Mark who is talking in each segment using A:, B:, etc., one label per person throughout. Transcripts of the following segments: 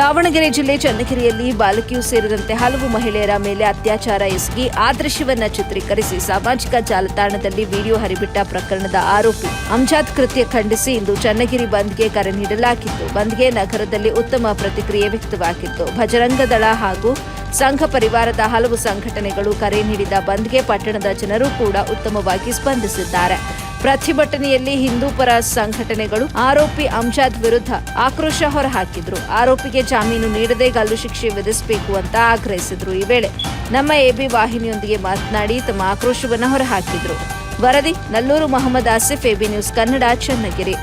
A: ದಾವಣಗೆರೆ ಜಿಲ್ಲೆ ಚನ್ನಗಿರಿಯಲ್ಲಿ ಬಾಲಕಿಯು ಸೇರಿದಂತೆ ಹಲವು ಮಹಿಳೆಯರ ಮೇಲೆ ಅತ್ಯಾಚಾರ ಎಸಗಿ ದೃಶ್ಯವನ್ನ ಚಿತ್ರೀಕರಿಸಿ ಸಾಮಾಜಿಕ ಜಾಲತಾಣದಲ್ಲಿ ವಿಡಿಯೋ ಹರಿಬಿಟ್ಟ ಪ್ರಕರಣದ ಆರೋಪಿ. ಅಂಜಾದ್ ಕೃತ್ಯ ಖಂಡಿಸಿ ಇಂದು ಚನ್ನಗಿರಿ ಬಂದ್ಗೆ ಕರೆ ನೀಡಲಾಗಿತ್ತು. ಬಂದ್ಗೆ ನಗರದಲ್ಲಿ ಉತ್ತಮ ಪ್ರತಿಕ್ರಿಯೆ ವ್ಯಕ್ತವಾಗಿತ್ತು. ಭಜರಂಗ ದಳ ಹಾಗೂ ಸಂಘ ಪರಿವಾರದ ಹಲವು ಸಂಘಟನೆಗಳು ಕರೆ ನೀಡಿದ ಬಂದ್ಗೆ ಪಟ್ಟಣದ ಜನರು ಕೂಡ ಉತ್ತಮವಾಗಿ ಸ್ಪಂದಿಸಿದ್ದಾರೆ. ಪ್ರತಿಭಟನೆಯಲ್ಲಿ ಹಿಂದೂಪರ ಸಂಘಟನೆಗಳು ಆರೋಪಿ ಅಂಜಾದ್ ವಿರುದ್ಧ ಆಕ್ರೋಶ ಹೊರಹಾಕಿದ್ರು. ಆರೋಪಿಗೆ ಜಾಮೀನು ನೀಡದೆ ಗಲ್ಲು ಶಿಕ್ಷೆ ವಿಧಿಸಬೇಕು ಅಂತ ಆಗ್ರಹಿಸಿದ್ರು. ಈ ವೇಳೆ ನಮ್ಮ ಎಬಿ ವಾಹಿನಿಯೊಂದಿಗೆ ಮಾತನಾಡಿ ತಮ್ಮ ಆಕ್ರೋಶವನ್ನು ಹೊರಹಾಕಿದ್ರು. ವರದಿ ನಲ್ಲೂರು ಮೊಹಮ್ಮದ್ ಆಸಿಫ್, ಎಬಿ ನ್ಯೂಸ್ ಕನ್ನಡ, ಚನ್ನಗಿರಿ.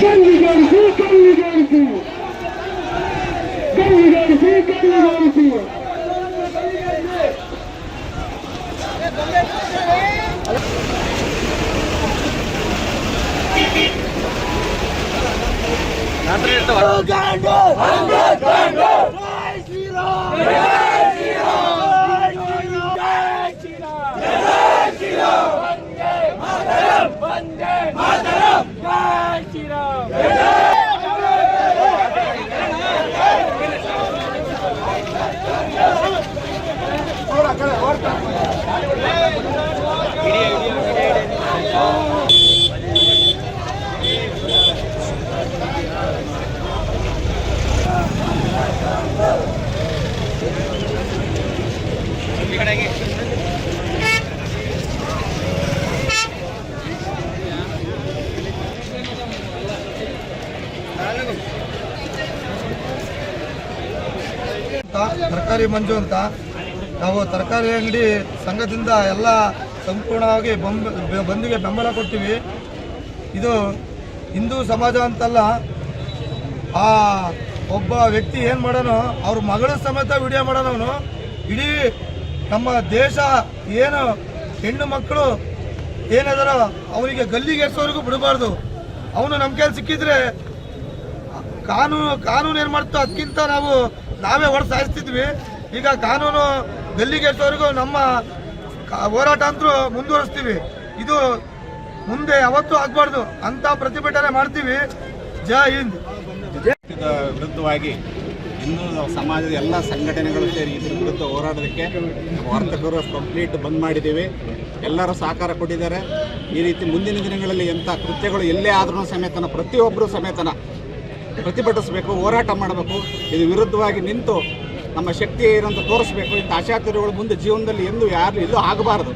B: கல்விகளுக்கு கல்விகளுக்கு கல்விகளுக்கு கல்விகளுக்கு நன்றி ಕೈಗಾರಿಸಿ
C: ತರಕಾರಿ ಮಂಜು ಅಂತ, ನಾವು ತರಕಾರಿ ಅಂಗಡಿ ಸಂಘದಿಂದ ಎಲ್ಲ ಸಂಪೂರ್ಣವಾಗಿ ಬಂಬ, ಬಂದಿಗೆ ಬೆಂಬಲ ಕೊಡ್ತೀವಿ. ಇದು ಹಿಂದೂ ಸಮಾಜ ಅಂತಲ್ಲ, ಆ ಒಬ್ಬ ವ್ಯಕ್ತಿ ಏನು ಮಾಡೋನು, ಅವ್ರ ಮಗಳ ಸಮೇತ ವಿಡಿಯೋ ಮಾಡೋನವನು ಇಡೀ ನಮ್ಮ ದೇಶ ಏನು ಹೆಣ್ಣು ಮಕ್ಕಳು ಏನಾದರೂ ಅವರಿಗೆ ಗಲ್ಲಿಗೆ ಎರ್ಸೋವರೆಗೂ ಬಿಡಬಾರ್ದು. ಅವನು ನಮ್ಮ ಕೈಲಿ ಸಿಕ್ಕಿದ್ರೆ ಕಾನೂನು ಕಾನೂನು ಏನು ಮಾಡ್ತೋ ಅದಕ್ಕಿಂತ ನಾವು ನಾವೇ ಹೊಡೆ ಸಾಯಿಸ್ತಿದ್ವಿ. ಈಗ ಕಾನೂನು ಗಲ್ಲಿಗೆಟ್ಟವರೆಗೂ ನಮ್ಮ ಹೋರಾಟ ಅಂತೂ ಮುಂದುವರಿಸ್ತೀವಿ. ಇದು ಮುಂದೆ ಯಾವತ್ತೂ ಆಗಬಾರ್ದು. ಅಂತ ಪ್ರತಿಭಟನೆ ಮಾಡ್ತೀವಿ. ಜೈ ಹಿಂದ್.
D: ವಿರುದ್ಧವಾಗಿ ಹಿಂದೂ ಸಮಾಜದ ಎಲ್ಲ ಸಂಘಟನೆಗಳು ಸೇರಿ ಇದ್ರ ವಿರುದ್ಧ ಹೋರಾಡೋದಕ್ಕೆ ವರ್ತಕರು ಕಂಪ್ಲೀಟ್ ಬಂದ್ ಮಾಡಿದ್ದೀವಿ. ಎಲ್ಲರೂ ಸಹಕಾರ ಕೊಟ್ಟಿದ್ದಾರೆ. ಈ ರೀತಿ ಮುಂದಿನ ದಿನಗಳಲ್ಲಿ ಎಂಥ ಕೃತ್ಯಗಳು ಎಲ್ಲೇ ಆದ್ರೂ ಸಮೇತನ, ಪ್ರತಿಯೊಬ್ಬರು ಸಮೇತನ ಪ್ರತಿಭಟಿಸಬೇಕು, ಹೋರಾಟ ಮಾಡಬೇಕು, ಇದು ವಿರುದ್ಧವಾಗಿ ನಿಂತು ನಮ್ಮ ಶಕ್ತಿ ಏನಂತ ತೋರಿಸ್ಬೇಕು. ಇಂಥ ಆಶಾತಿರುಗಳು ಮುಂದೆ ಜೀವನದಲ್ಲಿ ಎಂದು ಯಾರು ಎಲ್ಲೂ ಆಗಬಾರದು.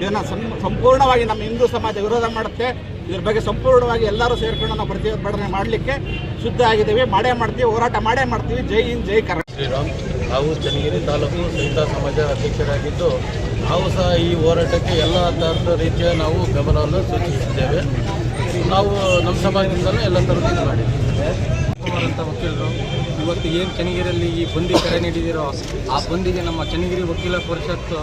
D: ಇದನ್ನು ಸಂಪೂರ್ಣವಾಗಿ ನಮ್ಮ ಹಿಂದೂ ಸಮಾಜ ವಿರೋಧ ಮಾಡುತ್ತೆ. ಇದ್ರ ಬಗ್ಗೆ ಸಂಪೂರ್ಣವಾಗಿ ಎಲ್ಲರೂ ಸೇರ್ಕೊಂಡು ನಾವು ಪ್ರತಿಭಟನೆ ಮಾಡಲಿಕ್ಕೆ ಶುದ್ಧ ಆಗಿದ್ದೀವಿ. ಮಾಡೇ ಮಾಡ್ತೀವಿ ಹೋರಾಟ ಮಾಡೇ ಮಾಡ್ತೀವಿ. ಜೈ ಹಿಂದ್ ಜೈ ಕರ್ನಾಟಕ
E: ಶ್ರೀರಾಮ್ ನಾವು ಚನ್ನಗಿರಿ ತಾಲೂಕು ಸಹಿತ ಸಮಾಜ ಅಧ್ಯಕ್ಷರಾಗಿದ್ದು ನಾವು ಸಹ ಈ ಹೋರಾಟಕ್ಕೆ ಎಲ್ಲ ಥರದ ರೀತಿಯ ನಾವು ಗಮನವನ್ನು ಸೂಚಿಸಿದ್ದೇವೆ. ನಾವು ನಮ್ಮ ಸಮಾಜದಿಂದಲೂ ಎಲ್ಲ ತರಹದ ಇದು ಮಾಡಿದ್ದೀವಿ.
F: ಅಂತ ವಕೀಲರು ಇವತ್ತು ಏನು ಚನ್ನಗಿರಿಯಲ್ಲಿ ಈ ಬಂದಿ ಕರೆ ನೀಡಿದಿರೋ ಆ ಬಂದಿಗೆ ನಮ್ಮ ಚನ್ನಗಿರಿ ವಕೀಲ ಪರಿಷತ್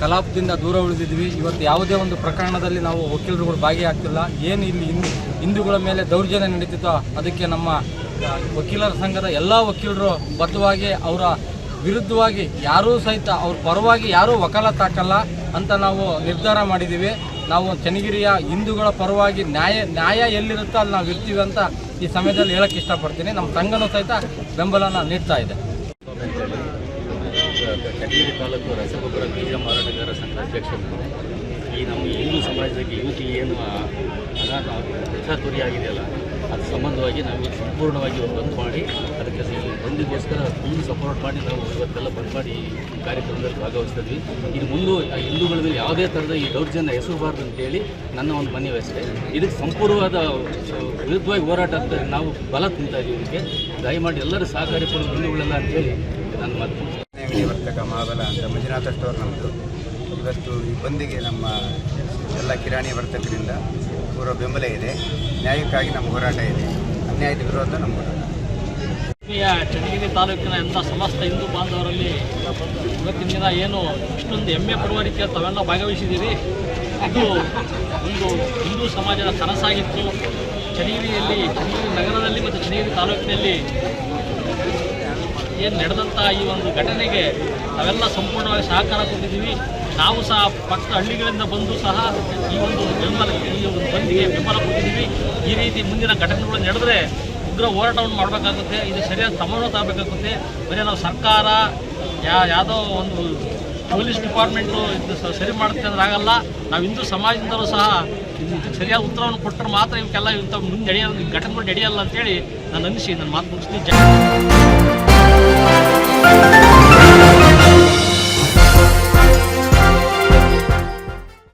F: ಕಲಾಪದಿಂದ ದೂರ ಉಳಿದಿದ್ವಿ. ಇವತ್ತು ಯಾವುದೇ ಒಂದು ಪ್ರಕರಣದಲ್ಲಿ ನಾವು ವಕೀಲರುಗಳು ಭಾಗಿಯಾಗ್ತಿಲ್ಲ. ಏನು ಇಲ್ಲಿ ಹಿಂದೂ, ಹಿಂದೂಗಳ ಮೇಲೆ ದೌರ್ಜನ್ಯ ನಡೀತಿತ್ತೋ ಅದಕ್ಕೆ ನಮ್ಮ ವಕೀಲರ ಸಂಘದ ಎಲ್ಲ ವಕೀಲರು ಬದ್ಧವಾಗಿ ಅವರ ವಿರುದ್ಧವಾಗಿ ಯಾರೂ ಸಹಿತ, ಅವ್ರ ಪರವಾಗಿ ಯಾರೂ ವಕಾಲತ್ ಹಾಕಲ್ಲ ಅಂತ ನಾವು ನಿರ್ಧಾರ ಮಾಡಿದ್ದೀವಿ. ನಾವು ಚನ್ನಗಿರಿಯ ಹಿಂದೂಗಳ ಪರವಾಗಿ ನ್ಯಾಯ ನ್ಯಾಯ ಎಲ್ಲಿರುತ್ತೋ ಅಲ್ಲಿ ನಾವು ಇರ್ತೀವಿ ಅಂತ ಈ ಸಮಯದಲ್ಲಿ ಹೇಳಕ್ಕೆ ಇಷ್ಟಪಡ್ತೀನಿ. ನಮ್ಮ ಸಂಘನೂ ಸಹಿತ ಬೆಂಬಲನ ನೀಡ್ತಾ ಇದೆ.
E: ಚನ್ನಗಿರಿ ತಾಲೂಕು ರಸಗೊಬ್ಬರ ಬೀಜ ಮಾರಾಟಗಾರ ಸಂಘ ಅಧ್ಯಕ್ಷರು ಈ ನಮ್ಮ ಹಿಂದೂ ಸಮಾಜಕ್ಕೆ ಯುವತಿ ಏನು ಅನಾಥ ಅಚಾತುರಿ ಆಗಿದೆಯಲ್ಲ ಅದ್ರ ಸಂಬಂಧವಾಗಿ ನಾವು ಸಂಪೂರ್ಣವಾಗಿ ಬಂದ್ ಮಾಡಿ, ಅದಕ್ಕೆ ಬಂದಿಗೋಸ್ಕರ ಫುಲ್ ಸಪೋರ್ಟ್ ಮಾಡಿ ನಾವು ಇವತ್ತೆಲ್ಲ ಬಂದ್ ಮಾಡಿ ಕಾರ್ಯಕ್ರಮದಲ್ಲಿ ಭಾಗವಹಿಸ್ತಿದ್ವಿ ಇದು ಮುಂದೆ ಆ ಹಿಂದೂಗಳ ಮೇಲೆ ಯಾವುದೇ ಥರದ ಈ ದೌರ್ಜನ್ಯ ಎಸಗಬಾರ್ದು ಅಂತೇಳಿ ನನ್ನ ಒಂದು ಮನೆ ಅಷ್ಟೇ ಇದಕ್ಕೆ ಸಂಪೂರ್ಣವಾದ ವಿರುದ್ಧವಾಗಿ ಹೋರಾಟ ಅಂತ ನಾವು ಬಲ ತಿಂತಾ ಇದಕ್ಕೆ. ದಯಮಾಡಿ ಎಲ್ಲರೂ ಸಹಕಾರಿ ಕೊಡೋದು ಹಿಂದೂಗಳೆಲ್ಲ ಅಂತೇಳಿ ನನ್ನ ಮಾತು
G: ಅಂಗಡಿ ವರ್ತಕ ಮಹಾಬಲ ಅಂತ ಮಂಜುನಾಥ ಸ್ಟೋರ್ ನಮ್ಮದು ಇವತ್ತು ಈ ಬಂದಿಗೆ ನಮ್ಮ ಎಲ್ಲ ಕಿರಾಣಿ ವರ್ತಕರಿಂದ ಪೂರ್ವ ಬೆಂಬಲ ಇದೆ. ನ್ಯಾಯಕ್ಕಾಗಿ ನಮ್ಮ ಹೋರಾಟ ಇದೆ. ಅನ್ಯಾಯದ ವಿರೋಧ ನಮ್ಮ ಹೋರಾಟ.
H: ಚನ್ನಗಿರಿ ತಾಲೂಕಿನ ಎಂಥ ಸಮಸ್ತ ಹಿಂದೂ ಬಾಂಧವರಲ್ಲಿ ಇವತ್ತಿನ ದಿನ ಏನು ಇಷ್ಟೊಂದು ಹೆಮ್ಮೆ ಪಡುವ ರೀತಿಯ ತಾವೆಲ್ಲ ಭಾಗವಹಿಸಿದ್ದೀರಿ. ಇದು ಒಂದು ಹಿಂದೂ ಸಮಾಜದ ಕನಸಾಗಿತ್ತು. ಚನಗಿರಿಯಲ್ಲಿ ಚನ್ನಗಿರಿ ನಗರದಲ್ಲಿ ಮತ್ತು ಚನ್ನಗಿರಿ ತಾಲೂಕಿನಲ್ಲಿ ಏನು ನಡೆದಂಥ ಈ ಒಂದು ಘಟನೆಗೆ ನಾವೆಲ್ಲ ಸಂಪೂರ್ಣವಾಗಿ ಸಹಕಾರ ಕೊಟ್ಟಿದ್ದೀವಿ. ನಾವು ಸಹ ಪಕ್ಕದ ಹಳ್ಳಿಗಳಿಂದ ಬಂದು ಸಹ ಈ ಒಂದು ಬೆಂಬಲ, ಈ ಒಂದು ಬಂದಿಗೆ ಬೆಂಬಲ ಕೊಟ್ಟಿದ್ದೀವಿ. ಈ ರೀತಿ ಮುಂದಿನ ಘಟನೆಗಳು ನಡೆದರೆ ಉಗ್ರ ಹೋರಾಟವನ್ನು ಮಾಡಬೇಕಾಗುತ್ತೆ. ಇದು ಸರಿಯಾದ ಕ್ರಮವನ್ನು ತಗೋಬೇಕಾಗುತ್ತೆ ಬರೀ ನಾವು ಸರ್ಕಾರ, ಯಾ, ಯಾವುದೋ ಒಂದು ಪೊಲೀಸ್ ಡಿಪಾರ್ಟ್ಮೆಂಟು ಇದು ಸರಿ ಮಾಡುತ್ತೆ ಅಂದ್ರೆ ಆಗಲ್ಲ. ನಾವು ಹಿಂದೂ ಸಮಾಜದಿಂದಲೂ ಸಹ ಇದಕ್ಕೆ ಸರಿಯಾದ ಉತ್ತರವನ್ನು ಕೊಟ್ಟರೆ ಮಾತ್ರ ಇವಕ್ಕೆಲ್ಲ ಇಂಥ ಮುಂದೆ ನಡೆಯಲ್ಲ ಘಟನೆಗಳು ನಡೆಯಲ್ಲ ಅಂತೇಳಿ ನಾನು ಅನಿಸಿ ನನ್ನ ಮಾತು ಮುಗಿಸ್ತೀನಿ. ಜೈ